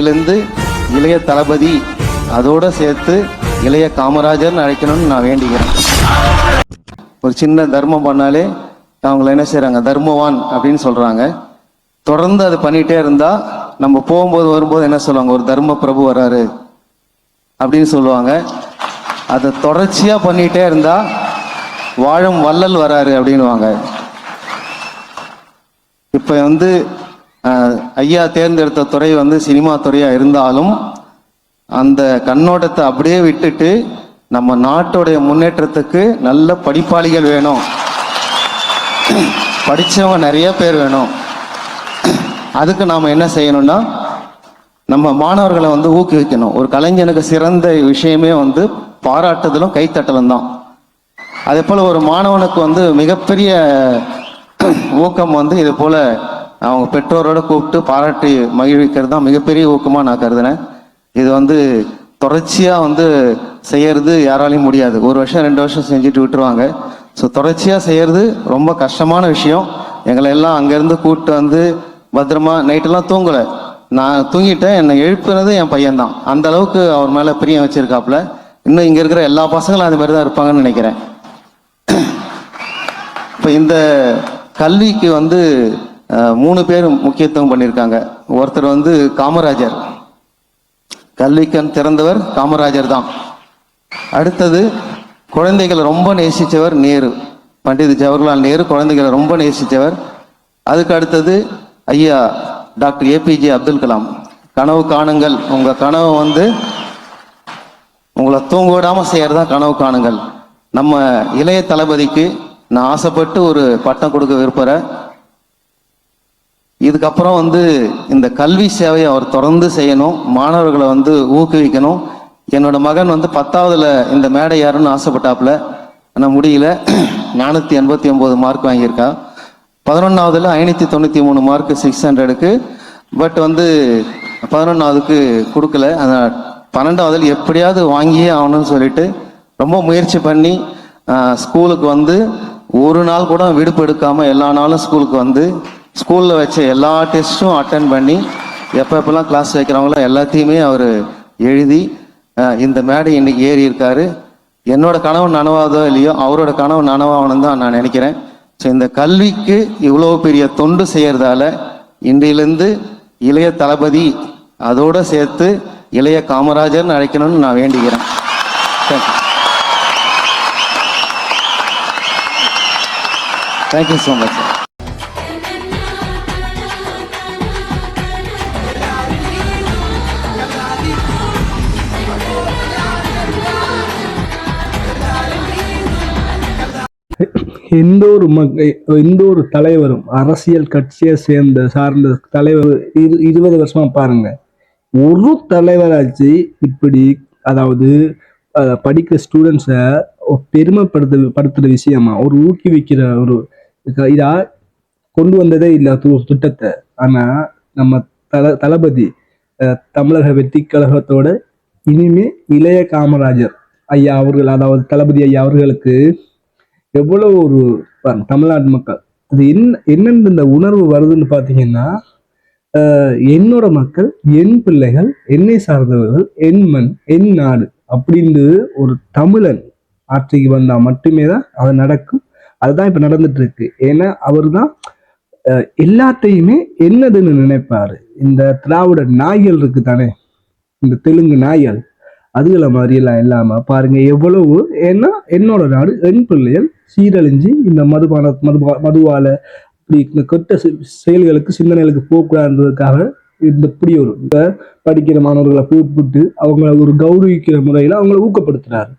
இன்றையிலிருந்து இளைய தளபதி அதோட சேர்த்து இளைய காமராஜர்னு அழைக்கணும்னு நான் வேண்டிக்கிறேன். ஒரு சின்ன தர்மம் பண்ணாலே அவங்கள என்ன செய்கிறாங்க தர்மவான் அப்படின்னு சொல்றாங்க. தொடர்ந்து அது பண்ணிகிட்டே இருந்தால் நம்ம போகும்போது வரும்போது என்ன சொல்லுவாங்க? ஒரு தர்ம பிரபு வராரு அப்படின்னு சொல்லுவாங்க. அதை தொடர்ச்சியா பண்ணிகிட்டே இருந்தா வாழும் வள்ளல் வராரு அப்படின்னுவாங்க. இப்போ வந்து ஐயா தேர்ந்தெடுத்த துறை வந்து சினிமா துறையாக இருந்தாலும் அந்த கண்ணோட்டத்தை அப்படியே விட்டுட்டு நம்ம நாட்டுடைய முன்னேற்றத்துக்கு நல்ல படிப்பாளிகள் வேணும். படித்தவங்க நிறைய பேர் வேணும். அதுக்கு நாம் என்ன செய்யணும்னா நம்ம மாணவர்களை வந்து ஊக்குவிக்கணும். ஒரு கலைஞனுக்கு சிறந்த விஷயமே வந்து பாராட்டுதலும் கைத்தட்டலும் தான். அதே போல் ஒரு மாணவனுக்கு வந்து மிகப்பெரிய ஊக்கம் வந்து இது போல் அவங்க பெற்றோரோட கூப்பிட்டு பாராட்டி மகிழ்விக்கிறது தான் மிகப்பெரிய ஊக்கமாக நான் கருதுனேன். இது வந்து தொடர்ச்சியாக வந்து செய்யறது யாராலையும் முடியாது. ஒரு வருஷம் ரெண்டு வருஷம் செஞ்சுட்டு விட்டுருவாங்க. ஸோ தொடர்ச்சியாக செய்யறது ரொம்ப கஷ்டமான விஷயம். எங்களை எல்லாம் அங்கேருந்து கூப்பிட்டு வந்து பத்திரமா நைட்டெல்லாம் தூங்கலை. நான் தூங்கிட்டேன். என்னை எழுப்புனது என் பையன்தான். அந்த அளவுக்கு அவர் மேலே பிரியம் வச்சிருக்காப்புல. இன்னும் இங்கே இருக்கிற எல்லா பசங்களும் அது மாதிரி தான் இருப்பாங்கன்னு நினைக்கிறேன். இப்போ இந்த கல்விக்கு வந்து மூணு பேர் முக்கியத்துவம் பண்ணியிருக்காங்க. ஒருத்தர் வந்து காமராஜர். கல்விக்கண் திறந்தவர் காமராஜர் தான். அடுத்தது குழந்தைகளை ரொம்ப நேசித்தவர் நேரு. பண்டித் ஜவஹர்லால் நேரு குழந்தைகளை ரொம்ப நேசித்தவர் அதுக்கு அடுத்தது ஐயா டாக்டர் ஏபிஜே அப்துல் கலாம். கனவு காணுங்கள். உங்கள் கனவு வந்து உங்களை தூங்க விடாமல் செய்யறதா கனவு காணுங்கள். நம்ம இளைய தளபதிக்கு நான் ஆசைப்பட்டு ஒரு பட்டம் கொடுக்க விரும்புகிறேன் இதுக்கப்புறம் வந்து இந்த கல்வி சேவையை அவர் தொடர்ந்து செய்யணும் மாணவர்களை வந்து ஊக்குவிக்கணும். என்னோட மகன் வந்து பத்தாவதுல இந்த மேடை யாருன்னு ஆசைப்பட்டாப்புல. ஆனால் முடியல. நானூற்றி எண்பத்தி ஒம்பது மார்க் வாங்கியிருக்கான் பதினொன்றாவதுல ஐநூற்றி தொண்ணூற்றி மூணு மார்க் சிக்ஸ் ஹண்ட்ரடுக்கு பட் வந்து பதினொன்றாவதுக்கு கொடுக்கல. அந்த பன்னெண்டாவதில் எப்படியாவது வாங்கியே ஆகணும்னு சொல்லிட்டு ரொம்ப முயற்சி பண்ணி ஸ்கூலுக்கு வந்து ஒரு நாள் கூட விடுப்பு எடுக்காமல் எல்லா நாளும் ஸ்கூலுக்கு வந்து ஸ்கூலில் வச்ச எல்லா டெஸ்ட்டும் அட்டன் பண்ணி எப்போ எப்பெல்லாம் கிளாஸ் வைக்கிறாங்களோ எல்லாத்தையுமே அவர் எழுதி இந்த மேடை இன்னைக்கு ஏறி இருக்காரு. என்னோட கனவு நனவாதோ இல்லையோ அவரோட கனவு நனவாகணும் தான் நான் நினைக்கிறேன். ஸோ இந்த கல்விக்கு இவ்வளோ பெரிய தொண்டு செய்கிறதால இன்றையிலேருந்து இளைய தளபதி அதோட சேர்த்து இளைய காமராஜர்னு அழைக்கணும்னு நான் வேண்டிக்கிறேன். Thank you thank you so much sir எந்த ஒரு மக் எந்த ஒரு தலைவரும் அரசியல் கட்சியை சேர்ந்த சார்ந்த தலைவர் இரு இருபது வருஷமா பாருங்க. ஒரு தலைவராச்சு இப்படி அதாவது படிக்கிற ஸ்டூடெண்ட்ஸை பெருமைப்படுத்த படுத்துற விஷயமா ஒரு ஊக்குவிக்கிற ஒரு இதா கொண்டு வந்ததே இல்லை ஒரு திட்டத்தை. ஆனா நம்ம தல தளபதி தமிழக வெற்றி கழகத்தோட இனிமே இளைய காமராஜர் ஐயா அவர்கள் அதாவது தளபதி ஐயா அவர்களுக்கு எவ்வளவு ஒரு தமிழ்நாட்டு மக்கள் அது என்ன என்னென்ன இந்த உணர்வு வருதுன்னு பார்த்தீங்கன்னா என்னோட மக்கள் என் பிள்ளைகள் என்னை சார்ந்தவர்கள் என் மண் என் நாடு அப்படின்னு ஒரு தமிழன் ஆட்சிக்கு வந்தா மட்டுமே தான் அது நடக்கும். அதுதான் இப்போ நடந்துட்டு இருக்கு ஏன்னா அவர் தான் எல்லாத்தையுமே என்னதுன்னு நினைப்பாரு. இந்த திராவிட நாய்கள் இருக்கு தானே? இந்த தெலுங்கு நாய்கள். அதுகளை மாதிரியெல்லாம் இல்லாமல் இல்லாம பாருங்க எவ்வளவு ஏன்னா என்னோட நாடு என் பிள்ளைகள் சீரழிஞ்சு இந்த மதுபான மது மதுவால் இப்படி இந்த கெட்ட செ- செயல்களுக்கு சிந்தனைகளுக்கு போகக்கூடாதுன்றதுக்காக இந்த இப்படி ஒரு படிக்கிற மாணவர்களை கூப்பிட்டு அவங்கள ஒரு கௌரவிக்கிற முறையில் அவங்கள ஊக்கப்படுத்துறாரு.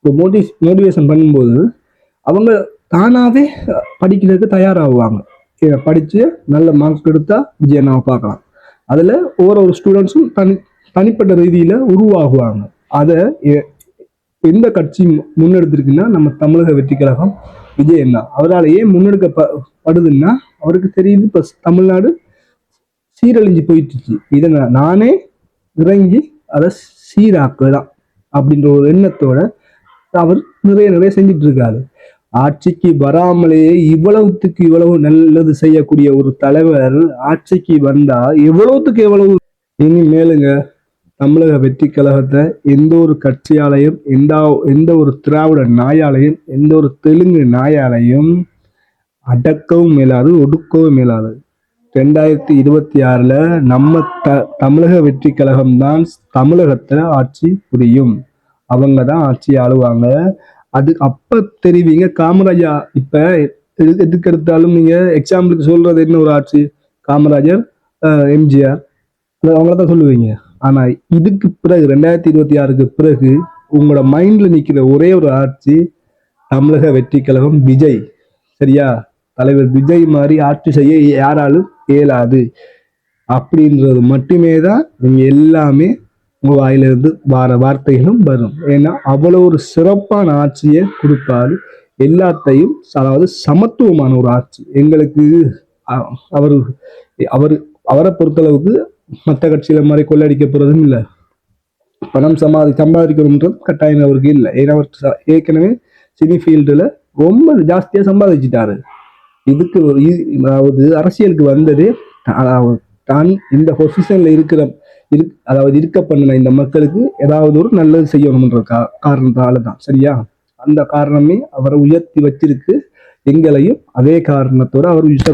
இப்போ மோட்டி மோட்டிவேஷன் பண்ணும்போது அவங்க தானாகவே படிக்கிறதுக்கு தயாராகுவாங்க. படித்து நல்ல மார்க்ஸ் எடுத்தா நம்ம பார்க்கலாம். அதில் ஒவ்வொரு ஒரு ஸ்டூடெண்ட்ஸும் தனி தனிப்பட்ட ரீதியில் உருவாகுவாங்க. அதை எந்த கட்சி முன்னெடுத்திருக்குன்னா நம்ம தமிழக வெற்றி கழகம் விஜய் அண்ணா அவரால் ஏன் முன்னெடுக்கப்படுதுன்னா அவருக்கு தெரியுது இப்போ தமிழ்நாடு சீரழிஞ்சு போயிட்டுச்சு. இதை நான் நானே இறங்கி அதை சீராக்கலாம் அப்படின்ற ஒரு எண்ணத்தோட அவர் நிறைய நிறைய செஞ்சுட்டு இருக்காரு ஆட்சிக்கு வராமலேயே இவ்வளவுத்துக்கு இவ்வளவு நல்லது செய்யக்கூடிய ஒரு தலைவர் ஆட்சிக்கு வந்தா எவ்வளவுத்துக்கு எவ்வளவு இனிமேலுங்க தமிழக வெற்றி கழகத்தை எந்த ஒரு கட்சியாலையும் எந்த எந்த ஒரு திராவிட நாயாலையும் எந்த ஒரு தெலுங்கு நாயாலையும் அடக்கவும் மேலாது ஒடுக்கவும் மேலாது ரெண்டாயிரத்தி இருபத்தி ஆறில் நம்ம த தமிழக வெற்றி கழகம் தான் தமிழகத்தில் ஆட்சி புரியும். அவங்க தான் ஆட்சி ஆளுவாங்க. அது அப்போ தெரிவிங்க காமராஜா இப்போ எது எதுக்கு எடுத்தாலும் நீங்கள் எக்ஸாம்பிளுக்கு சொல்கிறது என்ன ஒரு ஆட்சி? காமராஜர் எம்ஜிஆர். அவங்கள தான் சொல்லுவீங்க. ஆனா இதுக்கு பிறகு ரெண்டாயிரத்தி இருபத்தி ஆறுக்கு பிறகு உங்களோட மைண்ட்ல நிக்கிற ஒரே ஒரு ஆட்சி தமிழக வெற்றி கழகம் விஜய். சரியா? தலைவர் விஜய் மாதிரி ஆட்சி செய்ய யாராலும் இயலாது. அப்படின்றது மட்டுமே தான் நீங்கள் எல்லாமே உங்க வாயிலிருந்து வார வார்த்தைகளும் வரும். ஏன்னா அவ்வளோ ஒரு சிறப்பான ஆட்சியை கொடுப்பாரு. எல்லாத்தையும் அதாவது சமத்துவமான ஒரு ஆட்சி. எங்களுக்கு அ- அவர் அவர் அவரை பொறுத்தளவுக்கு மற்ற கட்சியில மாதிரி கொள்ளடிக்க போறதும் இல்லை. பணம் சம்பாதி சம்பாதிக்கணும்ன்றது கட்டாயம் அவருக்கு இல்லை. ஏன்னா அவர் ஏற்கனவே சினி ஃபீல்டுல ரொம்ப ஜாஸ்தியா சம்பாதிச்சிட்டாரு. இதுக்கு ஒரு அதாவது அரசியலுக்கு வந்ததே தான் இந்த பொசிஷன்ல இருக்கிற இரு அதாவது இருக்க பண்ணின இந்த மக்களுக்கு ஏதாவது ஒரு நல்லது செய்யணும்ன்ற கா காரணத்தால தான். சரியா? அந்த காரணமே அவரை உயர்த்தி வச்சிருக்கு எங்களையும். அதே காரணத்தோட அவர் உயர்